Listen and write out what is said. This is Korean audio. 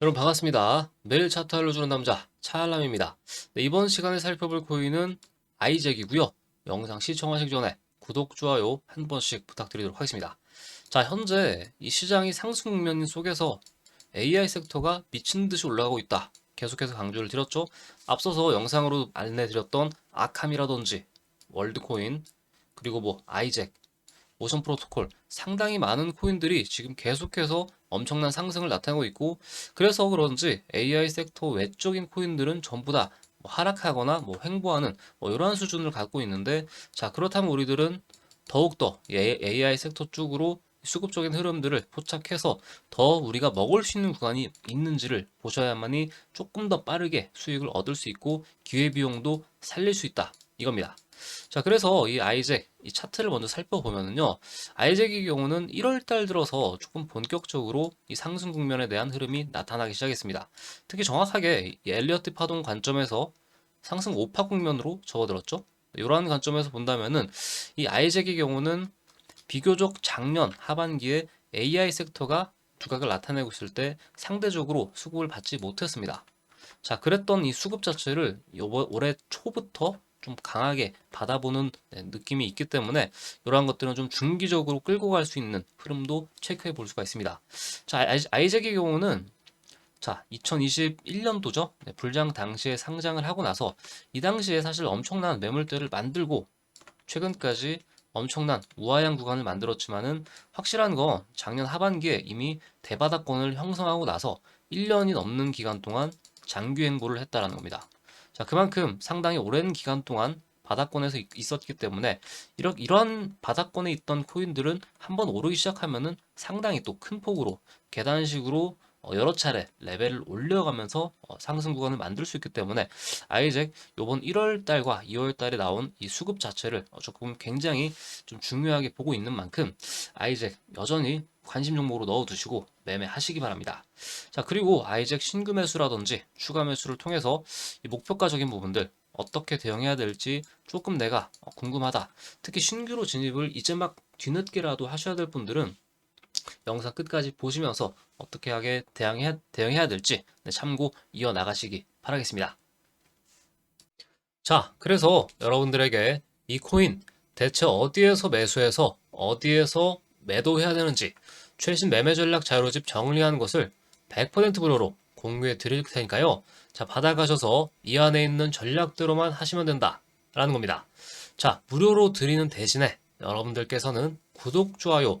여러분 반갑습니다. 매일 차트 알려주는 남자 차알람입니다. 네, 이번 시간에 살펴볼 코인은 아이잭이고요. 영상 시청하시기 전에 구독, 좋아요 한 번씩 부탁드리도록 하겠습니다. 자, 현재 이 시장이 상승 국면 속에서 AI 섹터가 미친 듯이 올라가고 있다. 계속해서 강조를 드렸죠. 앞서서 영상으로 안내드렸던 아캄이라든지 월드코인 그리고 뭐 아이잭 오션 프로토콜. 상당히 많은 코인들이 지금 계속해서 엄청난 상승을 나타내고 있고 그래서 그런지 AI 섹터 외적인 코인들은 전부 다 뭐 하락하거나 뭐 횡보하는 뭐 이러한 수준을 갖고 있는데 자 그렇다면 우리들은 더욱더 AI 섹터 쪽으로 수급적인 흐름들을 포착해서 더 우리가 먹을 수 있는 구간이 있는지를 보셔야만이 조금 더 빠르게 수익을 얻을 수 있고 기회비용도 살릴 수 있다 이겁니다. 자, 그래서 이 아이잭, 이 차트를 먼저 살펴보면은요, 아이잭의 경우는 1월달 들어서 조금 본격적으로 이 상승 국면에 대한 흐름이 나타나기 시작했습니다. 특히 정확하게 이 엘리어트 파동 관점에서 상승 5파 국면으로 접어들었죠. 이러한 관점에서 본다면은 이 아이잭의 경우는 비교적 작년 하반기에 AI 섹터가 두각을 나타내고 있을 때 상대적으로 수급을 받지 못했습니다. 자, 그랬던 이 수급 자체를 올해 초부터 좀 강하게 받아보는 네, 느낌이 있기 때문에 이러한 것들은 좀 중기적으로 끌고 갈 수 있는 흐름도 체크해 볼 수가 있습니다. 자, 아이- 아이잭의 경우는 자, 2021년도죠. 불장 당시에 상장을 하고 나서 이 당시에 사실 엄청난 매물대를 만들고 최근까지 엄청난 우하향 구간을 만들었지만은 확실한 건 작년 하반기에 이미 대바닥권을 형성하고 나서 1년이 넘는 기간 동안 장기 횡보를 했다라는 겁니다. 자, 그만큼 상당히 오랜 기간 동안 바닥권에서 있- 있었기 때문에 이러, 이러한 바닥권에 있던 코인들은 한번 오르기 시작하면은 상당히 또 큰 폭으로 계단식으로 어, 여러 차례 레벨을 올려가면서 어, 상승 구간을 만들 수 있기 때문에 아이잭 요번 1월 달과 2월 달에 나온 이 수급 자체를 어, 조금 굉장히 좀 중요하게 보고 있는 만큼 아이잭 여전히 관심 종목으로 넣어두시고 매매하시기 바랍니다. 자, 그리고 아이잭 신규 매수라든지 추가 매수를 통해서 이 목표가적인 부분들 어떻게 대응해야 될지 조금 내가 어, 궁금하다. 특히 신규로 진입을 이제 막 뒤늦게라도 하셔야 될 분들은 영상 끝까지 보시면서 어떻게 하게 대응해야, 대응해야 될지 네, 참고 이어 나가시기 바라겠습니다. 자, 그래서 여러분들에게 이 코인 대체 어디에서 매수해서 어디에서 매도해야 되는지 최신 매매 전략 자료집 정리한 것을 100% 무료로 공유해 드릴 테니까요. 자, 받아가셔서 이 안에 있는 전략대로만 하시면 된다. 라는 겁니다. 자, 무료로 드리는 대신에 여러분들께서는 구독, 좋아요